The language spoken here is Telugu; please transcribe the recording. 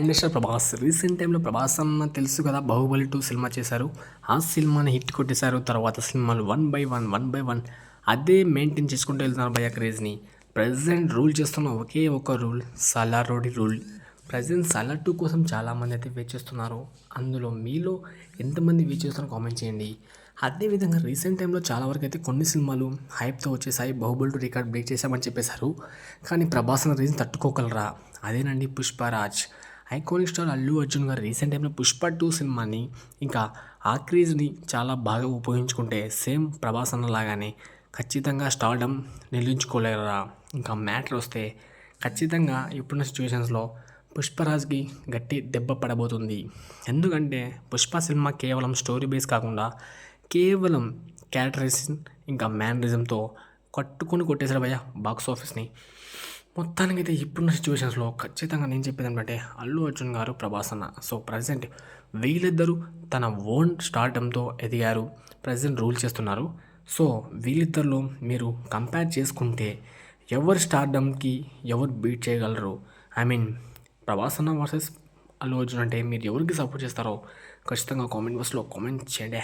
ఇండస్ట్రీ ప్రభాస్. రీసెంట్ టైంలో ప్రభాస్ అన్న తెలుసు కదా బాహుబలి టూ సినిమా చేశారు. ఆ సినిమాని హిట్ కొట్టేశారు. తర్వాత సినిమాలు one by one one by one అదే మెయింటైన్ చేసుకుంటూ వెళ్తున్నారు భయ క్రేజ్ని. ప్రజెంట్ రూల్ చేస్తున్న ఒకే ఒక రూల్ సలార్ రోడి రూల్. ప్రజెంట్ సలార్ టూ కోసం చాలామంది అయితే వెయిట్ చేస్తున్నారు. అందులో మీలో ఎంతమంది వెయిట్ చేస్తున్నారో కామెంట్ చేయండి. అదేవిధంగా రీసెంట్ టైంలో చాలా వరకు అయితే కొన్ని సినిమాలు హైప్తో వచ్చేసాయి. బాహుబలి టూ రికార్డ్ బ్రేక్ చేశామని చెప్పేశారు. కానీ ప్రభాస్ అన్న రీజన్ తట్టుకోగలరా? అదేనండి పుష్పరాజ్. ఐకానిక్ స్టార్ అల్లు అర్జున్ గారు రీసెంట్ టైంలో పుష్ప టూ సినిమాని ఇంకా ఆ క్రేజ్ని చాలా బాగా ఉపయోగించుకుంటే సేమ్ ప్రభాస్ లాగానే ఖచ్చితంగా స్టార్డమ్ నిలించుకోలేరా? ఇంకా మ్యాటర్ వస్తే ఖచ్చితంగా ఇప్పుడున్న సిచ్యువేషన్స్లో పుష్పరాజ్కి గట్టి దెబ్బ పడబోతుంది. ఎందుకంటే పుష్ప సినిమా కేవలం స్టోరీ బేస్ కాకుండా కేవలం క్యారెక్టరైజేషన్ ఇంకా మ్యానరిజంతో కట్టుకొని కొట్టేశాడు భయ్య బాక్స్ ఆఫీస్ని. మొత్తానికైతే ఇప్పుడున్న సిచ్యువేషన్స్లో ఖచ్చితంగా నేను చెప్పేది ఏంటంటే అల్లు అర్జున్ గారు ప్రభాస్ అన్న. సో ప్రజెంట్ వీళ్ళిద్దరూ తన ఓన్ స్టార్టంతో ఎదిగారు. ప్రజెంట్ రూల్ చేస్తున్నారు. సో వీళ్ళిద్దరిలో మీరు కంపేర్ చేసుకుంటే ఎవరు స్టార్డమ్కి ఎవరు బీట్ చేయగలరు? ఐ మీన్ ప్రభాస్ అన్న వర్సెస్ అల్లు అర్జున్ అంటే మీరు ఎవరికి సపోర్ట్ చేస్తారో ఖచ్చితంగా కామెంట్ బాక్స్లో కామెంట్ చేయండి.